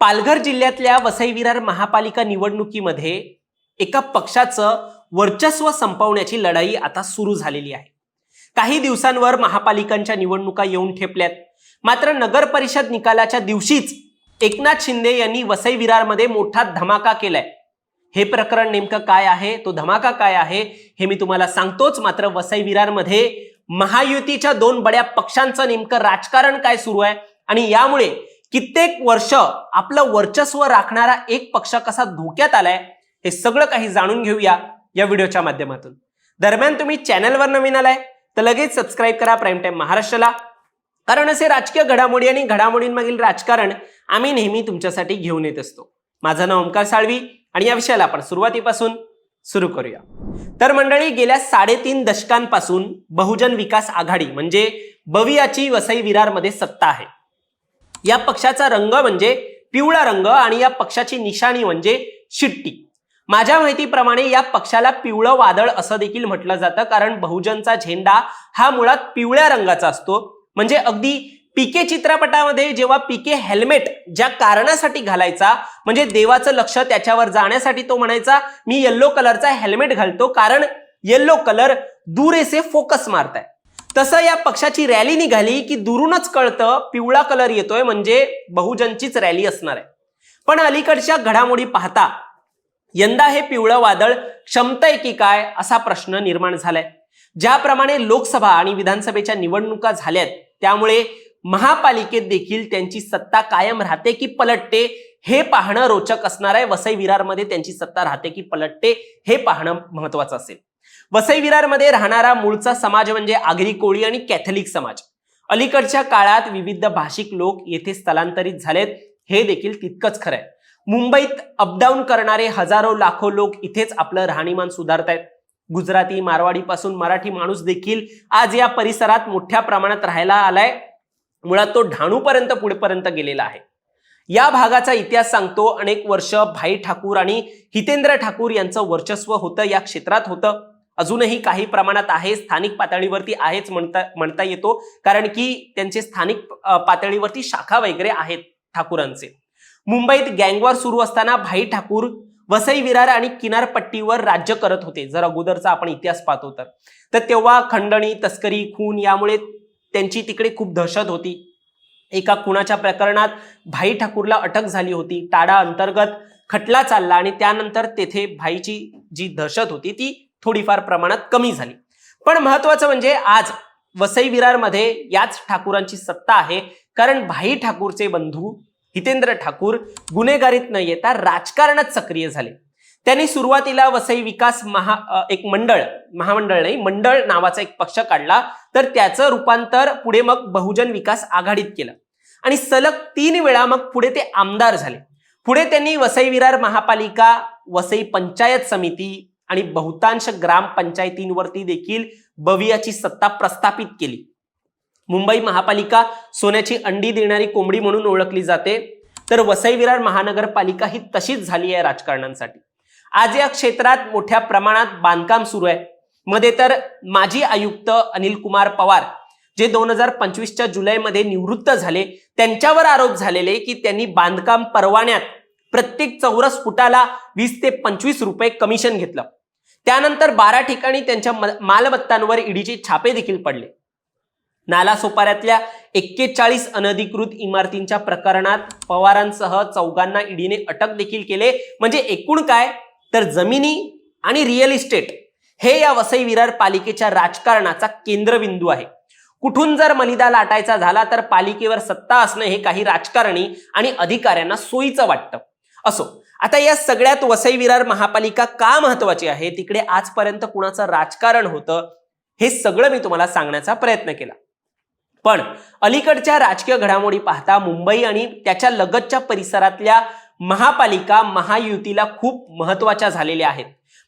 पालघर जिल्ह्यातल्या वसई विरार महापालिका निवडणुकीमध्ये एका पक्षाचं वर्चस्व संपवण्याची लढाई आता सुरू झालेली आहे. काही दिवसांवर महापालिकांच्या निवडणुका येऊन ठेपल्यात. मात्र नगर परिषद निकालाच्या दिवशीच एकनाथ शिंदे यांनी वसई विरारमध्ये मोठा धमाका केलाय. हे प्रकरण नेमकं काय आहे? तो धमाका काय आहे? हे मी तुम्हाला सांगतोच. मात्र वसई विरारमध्ये महायुतीच्या दोन बड्या पक्षांचं नेमकं राजकारण काय सुरू आहे? आणि यामुळे कित्येक वर्ष आपलं वर्चस्व राखणारा एक पक्ष कसा धोक्यात आलाय हे सगळं काही जाणून घेऊया या व्हिडिओच्या माध्यमातून. दरम्यान तुम्ही चॅनलवर नवीन आलाय तर लगेच सबस्क्राईब करा प्राईम टाईम महाराष्ट्राला. कारण असे राजकीय घडामोडी आणि घडामोडींमागील राजकारण आम्ही नेहमी तुमच्यासाठी घेऊन येत असतो. माझं नाव ओंकार साळवी आणि या विषयाला आपण सुरुवातीपासून सुरू करूया. तर मंडळी गेल्या साडेतीन दशकांपासून बहुजन विकास आघाडी म्हणजे बवियाची वसई विरारमध्ये सत्ता आहे. या पक्षाचा रंग म्हणजे पिवळा रंग आणि या पक्षाची निशाणी म्हणजे शिट्टी. माझ्या माहितीप्रमाणे या पक्षाला पिवळं वादळ असं देखील म्हटलं जातं कारण बहुजनचा झेंडा हा मुळात पिवळ्या रंगाचा असतो. म्हणजे अगदी पीके चित्रपटामध्ये जेव्हा पीके हेल्मेट ज्या कारणासाठी घालायचा म्हणजे देवाचं लक्ष त्याच्यावर जाण्यासाठी तो म्हणायचा मी येल्लो कलरचा हेल्मेट घालतो कारण येल्लो कलर दुरेसे फोकस मारताय. तसं या पक्षाची रॅली निघाली की दुरूनच कळतं पिवळा कलर येतोय म्हणजे बहुजनचीच रॅली असणार आहे. पण अलीकडच्या घडामोडी पाहता यंदा हे पिवळं वादळ क्षमतय की काय असा प्रश्न निर्माण झालाय. ज्याप्रमाणे लोकसभा आणि विधानसभेच्या निवडणुका झाल्यात त्यामुळे महापालिकेत देखील त्यांची सत्ता कायम राहते की पलटते हे पाहणं रोचक असणार आहे. वसई विरारमध्ये त्यांची सत्ता राहते की पलटते हे पाहणं महत्वाचं असेल. वसई विरारमध्ये राहणारा मूळचा समाज म्हणजे आगरी कोळी आणि कॅथलिक समाज. अलीकडच्या काळात विविध भाषिक लोक येथे स्थलांतरित झालेत हे देखील तितकंच खरं आहे मुंबईत अपडाऊन करणारे हजारो लाखो लोक इथेच आपलं राहणीमान सुधारतायत. गुजराती मारवाडीपासून मराठी माणूस देखील आज या परिसरात मोठ्या प्रमाणात राहायला आलाय. मुळात तो ढाणूपर्यंत पुढेपर्यंत गेलेला आहे. या भागाचा इतिहास सांगतो अनेक वर्ष भाई ठाकूर आणि हितेंद्र ठाकूर यांचं वर्चस्व होतं या क्षेत्रात होतं. अजूनही काही प्रमाणात आहे स्थानिक पातळीवरती आहेच म्हणता म्हणता येतो. कारण की त्यांचे स्थानिक पातळीवरती शाखा वगैरे आहेत ठाकूरांचे. मुंबईत गँगवॉर सुरू असताना भाई ठाकूर वसई विरार आणि किनारपट्टीवर राज्य करत होते. जर अगोदरचा आपण इतिहास पाहतो तर. तर तेव्हा खंडणी तस्करी खून यामुळे त्यांची तिकडे खूप दहशत होती. एका खुनाच्या प्रकरणात भाई ठाकूरला अटक झाली होती. टाडा अंतर्गत खटला चालला आणि त्यानंतर तेथे भाईची जी दहशत होती ती थोडीफार प्रमाणात कमी झाली. पण महत्वाचं म्हणजे आज वसई विरारमध्ये याच ठाकूरांची सत्ता आहे. कारण भाई ठाकूरचे बंधू हितेंद्र ठाकूर गुन्हेगारीत न येता राजकारणात सक्रिय झाले. त्यांनी सुरुवातीला वसई विकास महा एक मंडळ महामंडळ नाही मंडळ नावाचा एक पक्ष काढला. तर त्याचं रूपांतर पुढे मग बहुजन विकास आघाडीत केलं. आणि सलग तीन वेळा मग पुढे ते आमदार झाले. पुढे त्यांनी वसई विरार महापालिका वसई पंचायत समिती आणि बहुतांश ग्रामपंचायतींवरती देखील बवियाची सत्ता प्रस्थापित केली. मुंबई महापालिका सोन्याची अंडी देणारी कोंबडी म्हणून ओळखली जाते. तर वसई विरार महानगरपालिका ही तशीच झाली आहे राजकारणांसाठी. आज या क्षेत्रात मोठ्या प्रमाणात बांधकाम सुरू आहे. मध्ये तर माजी आयुक्त अनिल कुमार पवार जे दोन हजार पंचवीसच्या जुलैमध्ये निवृत्त झाले त्यांच्यावर आरोप झालेले की त्यांनी बांधकाम परवान्यात प्रत्येक चौरस फुटाला वीस ते पंचवीस रुपये कमिशन घेतलं. त्यानंतर बारा ठिकाणी त्यांच्या मालमत्तांवर ईडीचे छापे देखील पडले. नालासोपाऱ्यातल्या एक्केचाळीस अनधिकृत इमारतींच्या प्रकरणात पवारांसह चौघांना ईडीने अटक देखील केले. म्हणजे एकूण काय? तर जमिनी आणि रिअल इस्टेट हे या वसई विरार पालिकेच्या राजकारणाचा केंद्रबिंदू आहे. कुठून जर मलिदा लाटायचा झाला तर पालिकेवर सत्ता असणं हे काही राजकारणी आणि अधिकाऱ्यांना सोयीचं वाटतं. असो. आता या सगळ्यात वसई विरार महापालिका का महत्वाची आहे? तिकडे आजपर्यंत कुणाचं राजकारण होतं? हे सगळं मी तुम्हाला सांगण्याचा प्रयत्न केला. पण अलीकडच्या राजकीय घडामोडी पाहता मुंबई आणि त्याच्या लगतच्या परिसरातल्या महापालिका महायुतीला खूप महत्त्वाच्या झालेल्या आहेत.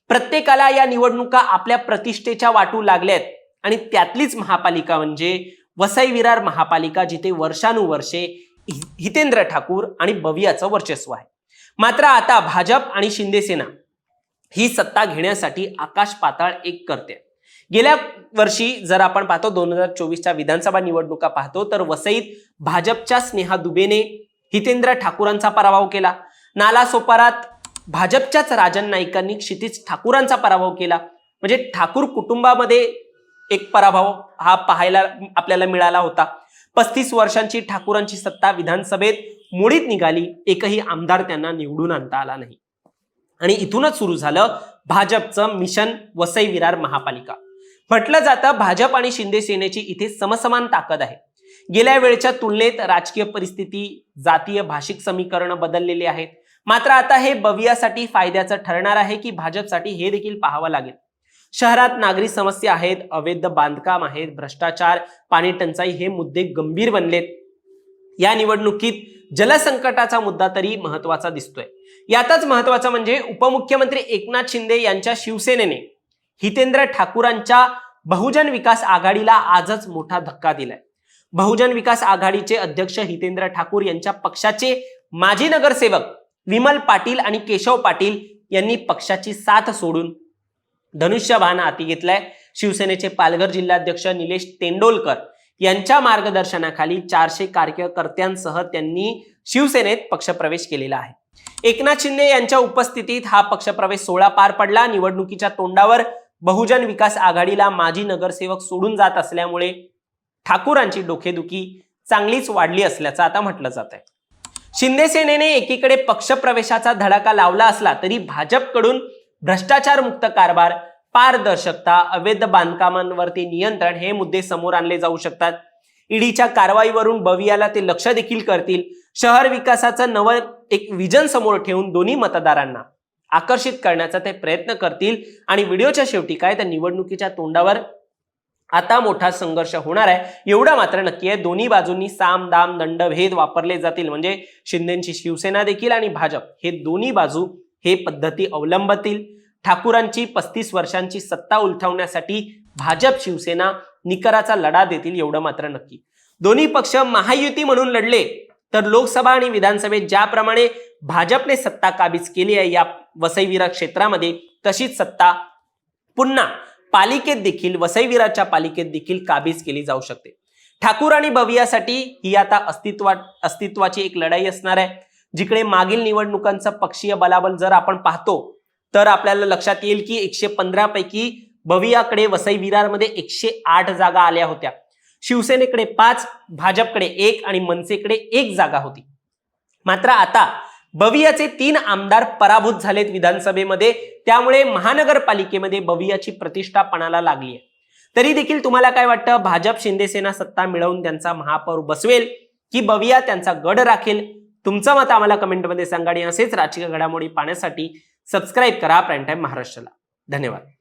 प्रत्येकाला या निवडणुका आपल्या प्रतिष्ठेच्या वाटू लागल्यात आणि त्यातलीच महापालिका म्हणजे वसई विरार महापालिका जिथे वर्षानुवर्षे हितेंद्र ठाकूर आणि भव्याचं वर्चस्व आहे. मात्र आता भाजप आणि शिंदेसेना ही सत्ता घेण्यासाठी आकाश पाताळ एक करते. गेल्या वर्षी जर आपण पाहतो दोन हजार चोवीसच्या विधानसभा निवडणुका पाहतो तर वसईत भाजपच्या स्नेहा दुबेने हितेंद्र ठाकूरांचा पराभव केला. नालासोपारात भाजपच्याच राजन नाईकांनी क्षितिज ठाकूरांचा पराभव केला. म्हणजे ठाकूर कुटुंबामध्ये एक पराभव हा पाहायला आपल्याला मिळाला होता. पस्तीस वर्षांची ठाकूरांची सत्ता विधानसभेत मोडीत निघाली एकही आमदार त्यांना निवडून आणता आला नाही. आणि इथूनच सुरू झालं भाजपचं मिशन वसई विरार महापालिका. म्हटलं जातं भाजप आणि शिंदे सेनेची इथे समसमान ताकद आहे. गेल्या वेळच्या तुलनेत राजकीय परिस्थिती जातीय भाषिक समीकरण बदललेली आहेत. मात्र आता हे बवियासाठी फायद्याचं ठरणार आहे की भाजपसाठी हे देखील पाहावं लागेल. शहरात नागरी समस्या आहेत अवैध बांधकाम आहेत भ्रष्टाचार पाणी टंचाई हे मुद्दे गंभीर बनलेत. या निवडणुकीत जलसंकटाचा मुद्दा तरी महत्त्वाचा दिसतोय. यातच महत्वाचं म्हणजे उपमुख्यमंत्री एकनाथ शिंदे यांच्या शिवसेनेने हितेंद्र ठाकूरांच्या बहुजन विकास आघाडीला आजच मोठा धक्का दिलाय. बहुजन विकास आघाडीचे अध्यक्ष हितेंद्र ठाकूर यांच्या पक्षाचे माजी नगरसेवक विमल पाटील आणि केशव पाटील यांनी पक्षाची साथ सोडून धनुष्यबाण हाती घेतलाय. शिवसेनेचे पालघर जिल्हाध्यक्ष निलेश तेंडोलकर यांच्या मार्गदर्शनाखाली चारशे कार्यकर्त्यांसह त्यांनी शिवसेनेत पक्षप्रवेश केलेला आहे. एकनाथ शिंदे यांच्या उपस्थितीत हा पक्षप्रवेश सोहळा पार पडला. निवडणुकीच्या तोंडावर बहुजन विकास आघाडीला माजी नगरसेवक सोडून जात असल्यामुळे ठाकूरांची डोकेदुखी चांगलीच वाढली असल्याचं आता म्हटलं जात आहे. शिंदे सेनेने एकीकडे पक्षप्रवेशाचा धडाका लावला असला तरी भाजपकडून भ्रष्टाचार मुक्त कारभार पारदर्शकता अवैध बांधकामांवरती नियंत्रण हे मुद्दे समोर आणले जाऊ शकतात. ईडीच्या कारवाईवरून बवियाला ते लक्ष देखील करतील. शहर विकासाचं नवं एक विजन समोर ठेवून दोन्ही मतदारांना आकर्षित करण्याचा ते प्रयत्न करतील. आणि व्हिडिओच्या शेवटी काय तर निवडणुकीच्या तोंडावर आता मोठा संघर्ष होणार आहे. एवढं मात्र नक्की आहे दोन्ही बाजूंनी साम दाम दंड भेद वापरले जातील. म्हणजे शिंदेची शिवसेना देखील आणि भाजप हे दोन्ही बाजू हे पद्धती अवलंबतील. ठाकूरांची पस्तीस वर्षांची सत्ता उलथवण्यासाठी भाजप शिवसेना निकराचा लढा देतील एवढं मात्र नक्की. दोन्ही पक्ष महायुती म्हणून लढले तर लोकसभा आणि विधानसभेत ज्याप्रमाणे भाजपने सत्ता काबीज केली आहे या वसईविरा क्षेत्रामध्ये तशीच सत्ता पुन्हा पालिकेत देखील वसईविराच्या पालिकेत देखील काबीज केली जाऊ शकते. ठाकूर आणि भवियासाठी ही आता अस्तित्वा अस्तित्वाची एक लढाई असणार आहे जिकडे मागील निवडणुकांचं पक्षीय बलाबल जर आपण पाहतो तर आपल्याला लक्षात येईल की एकशे पंधरा पैकी बवियाकडे वसई विरारमध्ये एकशे आठ जागा आल्या होत्या. शिवसेनेकडे पाच भाजपकडे एक आणि मनसेकडे एक जागा होती. मात्र आता बवियाचे तीन आमदार पराभूत झालेत विधानसभेमध्ये त्यामुळे महानगरपालिकेमध्ये बवियाची प्रतिष्ठा पणाला लागली आहे. तरी देखील तुम्हाला काय वाटतं? भाजप शिंदेसेना सत्ता मिळवून त्यांचा महापौर बसवेल की बविया त्यांचा गड राखेल? तुमचं मत आम्हाला कमेंटमध्ये सांगा आणि असेच राजकीय घडामोडी पाहण्यासाठी सबस्क्राईब करा प्राईम टाईम महाराष्ट्राला. धन्यवाद.